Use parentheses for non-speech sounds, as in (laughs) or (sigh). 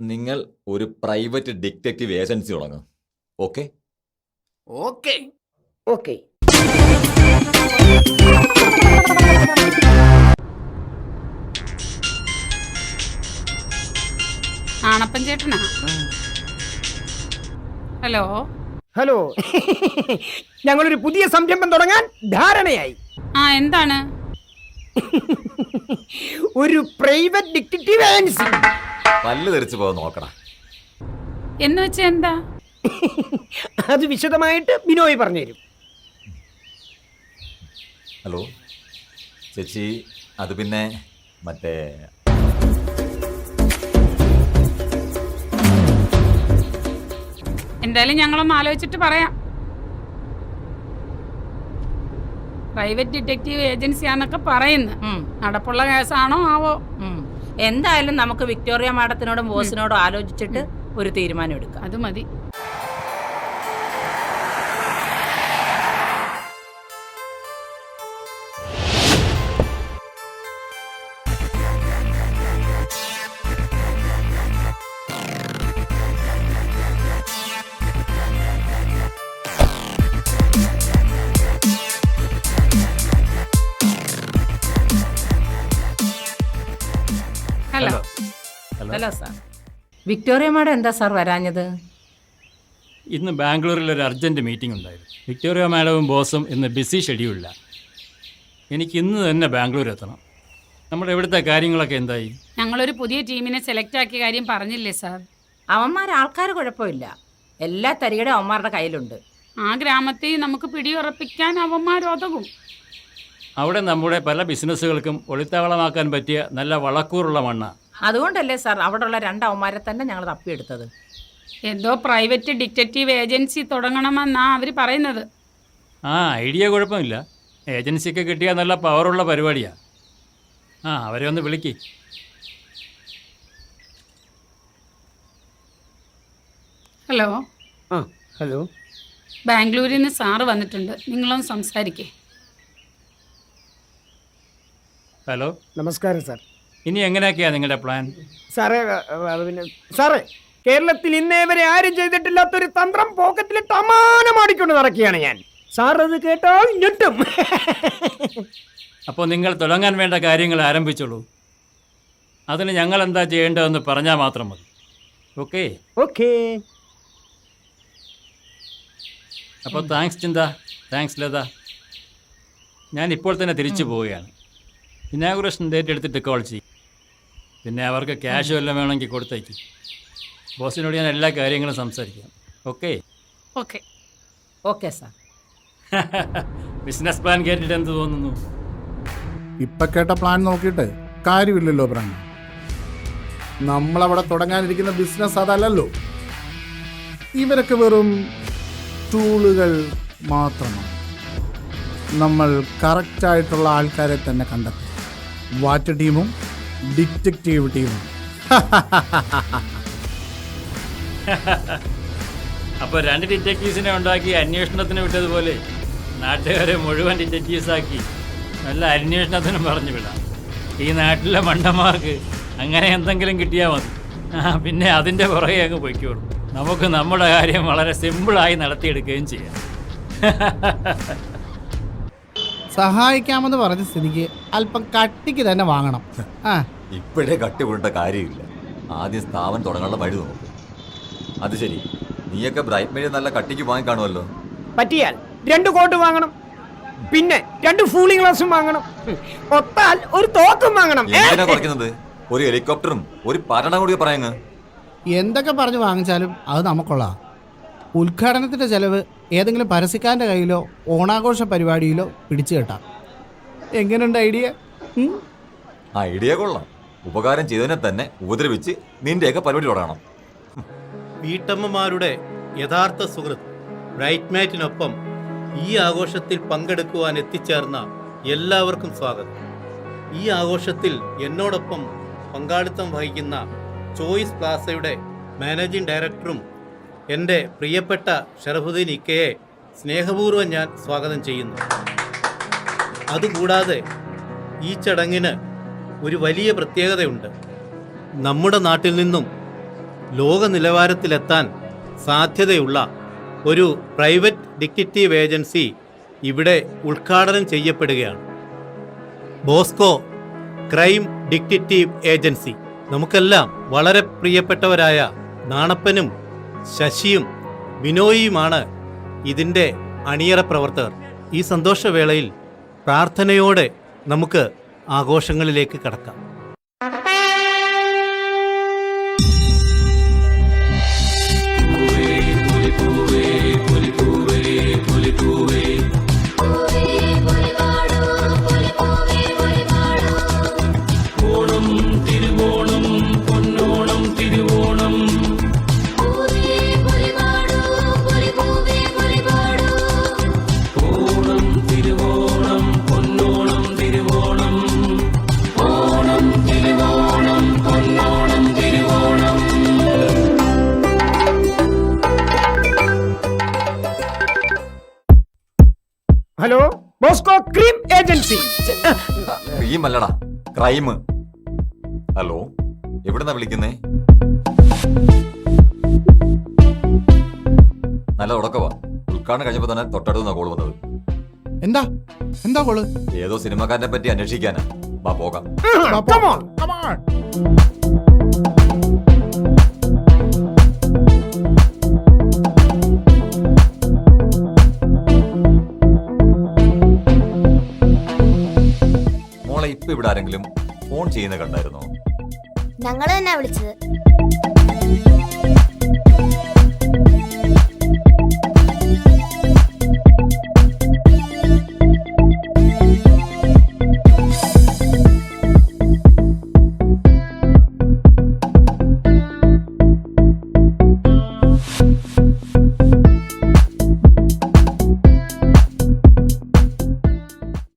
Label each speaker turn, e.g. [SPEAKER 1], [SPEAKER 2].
[SPEAKER 1] നിങ്ങൾ ഒരു private detective agency തുടങ്ങും. ഓക്കെ?
[SPEAKER 2] ഓക്കെ.
[SPEAKER 3] ഓക്കെ.
[SPEAKER 4] ആണപ്പൻ ചേട്ടനാ? ഹലോ?
[SPEAKER 3] ഹലോ. (laughs) ഞങ്ങളൊരു പുതിയ സംരംഭം തുടങ്ങാൻ ധാരണയായി.
[SPEAKER 4] ആ എന്താണ്? (laughs)
[SPEAKER 3] ഒരു പ്രൈവറ്റ് ഡിറ്റക്റ്റീവ് ഏജൻസി.
[SPEAKER 1] പല്ല് തെറിച്ചു പോകാൻ നോക്കണം.
[SPEAKER 4] എന്ന് വെച്ചാ എന്താ?
[SPEAKER 3] അത് വിശദമായിട്ട് ബിനോയ് പറഞ്ഞുതരും
[SPEAKER 1] ഹലോ ചേച്ചി അത് പിന്നെ മറ്റേ
[SPEAKER 4] എന്തായാലും ഞങ്ങളൊന്ന് ആലോചിച്ചിട്ട് പറയാം. പ്രൈവറ്റ് ഡിറ്റക്റ്റീവ് ഏജൻസിയാന്നൊക്കെ പറയുന്നു. നടപ്പുള്ള കേസാണോ ആവോ?
[SPEAKER 5] ഉം. എന്തായാലും നമുക്ക് വിക്ടോറിയ മാഡത്തിനോടും ബോസിനോടും ആലോചിച്ചിട്ട് ഒരു തീരുമാനം എടുക്കാം.
[SPEAKER 4] അത് മതി. Hello
[SPEAKER 1] hello
[SPEAKER 5] sir. Victoria madam എന്താ സാർ വരാഞ്ഞത്?
[SPEAKER 6] ഇന്ന് ബാംഗ്ലൂരിൽ ഒരു അർജന്റ് മീറ്റിംഗ് ഉണ്ടായിരുന്നു. വിക്ടോറിയ മാഡവും ബോസും ഇന്ന് ബിസി ഷെഡ്യൂളില്ല എനിക്ക് ഇന്ന് തന്നെ ബാംഗ്ലൂർ എത്തണം. നമ്മുടെ ഇവിടുത്തെ കാര്യങ്ങളൊക്കെ എന്തായി?
[SPEAKER 4] ഞങ്ങളൊരു പുതിയ ടീമിനെ സെലക്ട് ആക്കിയ കാര്യം പറഞ്ഞില്ലേ സാർ?
[SPEAKER 5] അവന്മാർ ആൾക്കാർ കുഴപ്പമില്ല. എല്ലാ തരികയുടെ അവന്മാരുടെ കയ്യിലുണ്ട്.
[SPEAKER 4] ആ ഗ്രാമത്തിൽ നമുക്ക് പിടിയുറപ്പിക്കാൻ അവന്മാരുതകും.
[SPEAKER 6] അവിടെ നമ്മുടെ പല ബിസിനസ്സുകൾക്കും ഒളിത്താവളമാക്കാൻ പറ്റിയ നല്ല വളക്കൂറുള്ള മണ്ണാണ്
[SPEAKER 5] അതുകൊണ്ടല്ലേ സാർ അവിടെയുള്ള രണ്ട് അവന്മാരെ തന്നെ ഞങ്ങൾ തപ്പിയെടുത്തത്?
[SPEAKER 4] എന്തോ പ്രൈവറ്റ് ഡിറ്റക്റ്റീവ് ഏജൻസി തുടങ്ങണമെന്നാ അവർ പറയുന്നത്.
[SPEAKER 6] ആ ഐഡിയ കുഴപ്പമില്ല. ഏജൻസിക്ക് കിട്ടിയ നല്ല പവറുള്ള പരിപാടിയാ. ആ അവരെ ഒന്ന് വിളിക്ക്.
[SPEAKER 4] ഹലോ?
[SPEAKER 3] ആ ഹലോ?
[SPEAKER 4] ബാംഗ്ലൂരിൽ നിന്ന് സാറ് വന്നിട്ടുണ്ട്. നിങ്ങളൊന്ന് സംസാരിക്കേ.
[SPEAKER 6] ഹലോ?
[SPEAKER 3] നമസ്കാരം സാർ.
[SPEAKER 6] ഇനി എങ്ങനെയൊക്കെയാണ് നിങ്ങളുടെ പ്ലാൻ
[SPEAKER 3] സാറേ പിന്നെ സാറേ കേരളത്തിൽ ഇന്നേ വരെ ആരും ചെയ്തിട്ടില്ലാത്തൊരു തന്ത്രം പോക്കറ്റിൽ തമാനമാടിക്കൊണ്ട് നടക്കുകയാണ് ഞാൻ. സാറത് കേട്ടാൽ ഞെട്ടും.
[SPEAKER 6] അപ്പോൾ നിങ്ങൾ തുടങ്ങാൻ വേണ്ട കാര്യങ്ങൾ ആരംഭിച്ചോളൂ. അതിന് ഞങ്ങൾ എന്താ ചെയ്യേണ്ടതെന്ന് പറഞ്ഞാൽ മാത്രം മതി. ഓക്കേ?
[SPEAKER 3] ഓക്കെ.
[SPEAKER 6] അപ്പോൾ താങ്ക്സ് ചിന്ത. താങ്ക്സ് ലത. ഞാൻ ഇപ്പോൾ തന്നെ തിരിച്ചു പോവുകയാണ്. ഇനാഗുറേഷൻ ഡേറ്റ് എടുത്തിട്ട് കോൾ ചെയ്യും. പിന്നെ അവർക്ക് ക്യാഷ് വല്ലതും വേണമെങ്കിൽ കൊടുത്തേക്ക്. ബോസിനോട് ഞാൻ എല്ലാ കാര്യങ്ങളും സംസാരിക്കാം. Okay
[SPEAKER 4] okay
[SPEAKER 5] okay sir
[SPEAKER 6] business plan കേട്ടിട്ട് എന്ത് തോന്നുന്നു?
[SPEAKER 7] ഇപ്പൊ കേട്ട പ്ലാൻ നോക്കിയിട്ട് കാര്യമില്ലല്ലോ ബ്രാൻഡ് നമ്മളവിടെ തുടങ്ങാനിരിക്കുന്ന ബിസിനസ് അതല്ലല്ലോ. ഇവരൊക്കെ വെറും ടൂളുകൾ മാത്രമാണ്. നമ്മൾ കറക്റ്റായിട്ടുള്ള ആൾക്കാരെ തന്നെ കണ്ടെത്തും. വാറ്റ് ടീമും ഡിറ്റക്റ്റീവ് ടീം. (laughs)
[SPEAKER 6] അപ്പൊ രണ്ട് ഡിറ്റക്റ്റീവ്സിനെ ഉണ്ടാക്കി അന്വേഷണത്തിന് വിട്ടതുപോലെ നാട്ടുകാരെ മുഴുവൻ ഡിറ്റക്റ്റീവ്സ് ആക്കി നല്ല അന്വേഷണത്തിനും പറഞ്ഞു വിടാം. ഈ നാട്ടിലെ മണ്ടന്മാർക്ക് അങ്ങനെ എന്തെങ്കിലും കിട്ടിയാൽ മതി. പിന്നെ അതിന്റെ പുറകെ അങ്ങ് പൊയ്ക്കോളും. നമുക്ക് നമ്മുടെ കാര്യം വളരെ സിമ്പിളായി നടത്തിയെടുക്കുകയും ചെയ്യാം. (laughs)
[SPEAKER 7] സഹായിക്കാമെന്ന് പറഞ്ഞ സ്ഥിതിക്ക് അല്പം കട്ടിക്ക് തന്നെ വാങ്ങണം. ആ.
[SPEAKER 1] ഇപ്പോഴേ കട്ടി വിടേണ്ട കാര്യമില്ല. ആദ്യം സ്ഥാപനം തുടങ്ങാനുള്ള വഴി നോക്കും. അത് ശരി. നീയൊക്കെ ബ്രൈറ്റ് മെയിൽ നല്ല കട്ടിക്ക് വാങ്ങി കാണുമല്ലോ.
[SPEAKER 3] പറ്റിയാൽ രണ്ട് കോട്ട് വാങ്ങണം. പിന്നെ രണ്ട് ഫൂളിംഗ് ഗ്ലാസും വാങ്ങണം. ഒത്താൽ ഒരു തോക്കും വാങ്ങണം?
[SPEAKER 1] എന്തിനാ കുറയ്ക്കുന്നത്? ഒരു ഹെലികോപ്റ്ററും ഒരു പരണം കൂടി പറയുങ്ങ്.
[SPEAKER 7] എന്തൊക്കെ പറഞ്ഞു വാങ്ങിച്ചാലും അത് നമുക്കുള്ളതാ. ഉദ്ഘാടനത്തിന്റെ ചെലവ് ഏതെങ്കിലും പരസ്യക്കാരന്റെ കയ്യിലോ ഓണാഘോഷ പരിപാടിയിലോ പിടിച്ചു കെട്ടാം. എങ്ങനെയുണ്ട് ഐഡിയ?
[SPEAKER 1] ഐഡിയ കൊള്ളാം. ഉപകാരം ചെയ്തതിനെ തന്നെ ഉപദ്രവിച്ച് നിന്റെയൊക്കെ പരിപാടി തുടങ്ങണം
[SPEAKER 8] വീട്ടമ്മമാരുടെ യഥാർത്ഥ സുഹൃത്ത് ബ്രൈറ്റ്മാറ്റിനൊപ്പം ഈ ആഘോഷത്തിൽ പങ്കെടുക്കുവാൻ എത്തിച്ചേർന്ന എല്ലാവർക്കും സ്വാഗതം. ഈ ആഘോഷത്തിൽ എന്നോടൊപ്പം പങ്കാളിത്തം വഹിക്കുന്ന ചോയ്സ് പ്ലാസയുടെ മാനേജിംഗ് ഡയറക്ടറും എന്റെ പ്രിയപ്പെട്ട ഷറഫുദ്ദീൻ ഇക്കയെ സ്നേഹപൂർവം ഞാൻ സ്വാഗതം ചെയ്യുന്നു. അതുകൂടാതെ ഈ ചടങ്ങിന് ഒരു വലിയ പ്രത്യേകതയുണ്ട്. നമ്മുടെ നാട്ടിൽ നിന്നും ലോക നിലവാരത്തിലെത്താൻ സാധ്യതയുള്ള ഒരു പ്രൈവറ്റ് ഡിറ്റക്റ്റീവ് ഏജൻസി ഇവിടെ ഉദ്ഘാടനം ചെയ്യപ്പെടുകയാണ്. Bosco crime detective agency. നമുക്കെല്ലാം വളരെ പ്രിയപ്പെട്ടവരായ നാണപ്പനും ശശിയും ബിനോയിയുമാണ് ഇതിന്റെ അണിയറ പ്രവർത്തകർ. ഈ സന്തോഷവേളയിൽ പ്രാർത്ഥനയോടെ നമുക്ക് ആഘോഷങ്ങളിലേക്ക് കടക്കാം.
[SPEAKER 3] Hello Bosco cream agency
[SPEAKER 1] cream അല്ലടാ ക്രൈം. ഹലോ എവിടുന്നാ വിളിക്കുന്നേ? നല്ല ഉടക്കവാ ഉദ്ഘാടനം കഴിഞ്ഞപ്പോ തന്നെ തൊട്ടടുത്തുനിന്നാ കോൾ വന്നത്.
[SPEAKER 7] എന്താ? എന്താ കോൾ
[SPEAKER 1] ഏതോ സിനിമക്കാരനെ പറ്റി അന്വേഷിക്കാനാ. വാ പോകാം. ആരെങ്കിലും ഫോൺ ചെയ്യുന്ന കണ്ടായിരുന്നോ?
[SPEAKER 9] ഞങ്ങൾ തന്നെ വിളിച്ചത്.